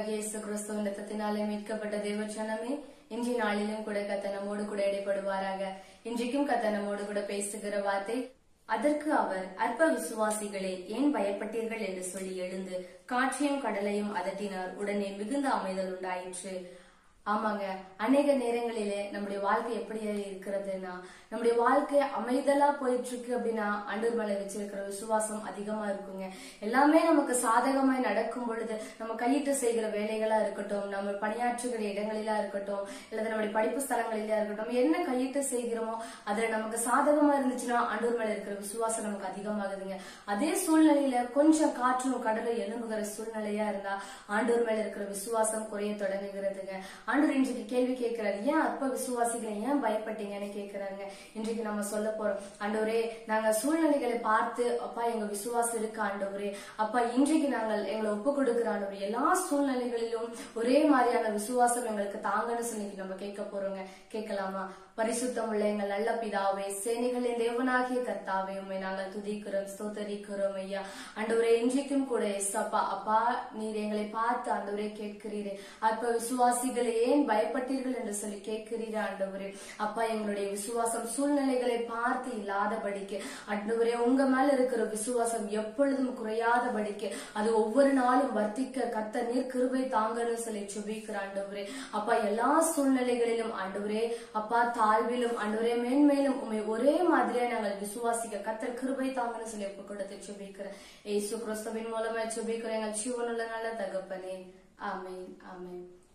ஆண்டவராகிய இயேசு கிறிஸ்துவின் ரத்தத்தினாலே மீட்கப்பட்ட தேவச்சனமே இன்றைய நாளிலும் கூட கத்த நம்மோடு கூட இடைப்படுவாராக. இன்றைக்கும் கத்த நம்மோடு கூட பேசுகிற வார்த்தை அதற்கு அவர் அற்ப விசுவாசிகளே ஏன் பயப்பட்டீர்கள்? என்று சொல்லி எழுந்து காற்றையும் கடலையும் அதட்டினார். உடனே மிகுந்த அமைதல் உண்டாயிற்று. ஆமாங்க. அநேக நேரங்களிலே நம்முடைய வாழ்க்கை எப்படி இருக்கிறதுன்னா நம்முடைய வாழ்க்கை அமைதலா போயிட்டு இருக்கு அப்படின்னா அண்டூர் மேல வச்சிருக்கிற விசுவாசம் அதிகமா இருக்குங்க. எல்லாமே நமக்கு சாதகமாய் நடக்கும் பொழுது நம்ம கையிட்டு செய்கிற வேலைகளா இருக்கட்டும் நம்ம பணியாற்றுகிற இடங்களிலா இருக்கட்டும் அல்லது நம்முடைய படிப்பு ஸ்தலங்களிலா இருக்கட்டும் என்ன கையிட்டு செய்கிறோமோ அதுல நமக்கு சாதகமா இருந்துச்சுன்னா அண்டூர் மேல இருக்கிற விசுவாசம் நமக்கு அதிகமாகுதுங்க. அதே சூழ்நிலையில கொஞ்சம் காற்றும் கடலும் எழும்புகிற சூழ்நிலையா இருந்தா ஆண்டூர் மேல இருக்கிற விசுவாசம் குறைய தொடங்குகிறதுங்க. ஆண்டவர் இன்றைக்கு கேள்வி கேட்கிறாரு ஏன் அற்ப விசுவாசிகள் ஏன் பயப்பட்டீங்கன்னு கேட்கிறாங்க இன்றைக்கு நம்ம சொல்ல போறோம் ஆண்டவரே நாங்க சூழ்நிலைகளை பார்த்து அப்பா எங்க விசுவாசம் இருக்கு ஆண்டவரே. அப்பா இன்றைக்கு நாங்கள் எங்களை ஒப்பு கொடுக்கிற ஆண்டவர். எல்லா சூழ்நிலைகளிலும் ஒரே மாதிரியான விசுவாசம் எங்களுக்கு தாங்கன்னு சொல்லி நம்ம கேட்க போறோங்க. கேட்கலாமா? பரிசுத்தம் உள்ள எங்கள் நல்ல பிதாவே சேனைகளின் தேவனாகிய கர்த்தாவே உண்மை நாங்கள் துதிக்கிறோம் ஸ்தோத்தரிக்கிறோம் ஐயா. அண்டவரே இன்றைக்கும் கூட எஸ் அப்பா அப்பா நீர் எங்களை பார்த்து ஆண்டவரே கேட்கிறீரே. அப்ப விசுவாசிகளை ஏன் பயப்பட்டீர்கள் என்று சொல்லி கேட்கிறீர் ஆண்டவரே? அப்பா எங்களுடைய விசுவாசம் சூழ்நிலைகளை பார்த்து இல்லாதபடிக்கு ஆண்டவரே உங்க மேல இருக்கிற விசுவாசம் எப்பொழுதும் குறையாதபடிக்கு அது ஒவ்வொரு நாளும் வர்த்திக்க கத்த நீர் கிருபை தாங்கன்னு சொல்லி சுபிக்கிற ஆண்டவரே. அப்பா எல்லா சூழ்நிலைகளிலும் ஆண்டவரே அப்பா தாழ்விலும் ஆண்டவரே மேன்மேலும் உண்மை ஒரே மாதிரியா நாங்கள் விசுவாசிக்க கத்தர் கிருபை தாங்கன்னு சொல்லி ஒப்பு கொடுத்து சுபிக்கிறேன் ஏசு கிறிஸ்தவின் மூலமா சுபிக்கிறேன் எங்கள் ஜீவனுள்ள நல்ல தகப்பனே. ஆமேன் ஆமேன்.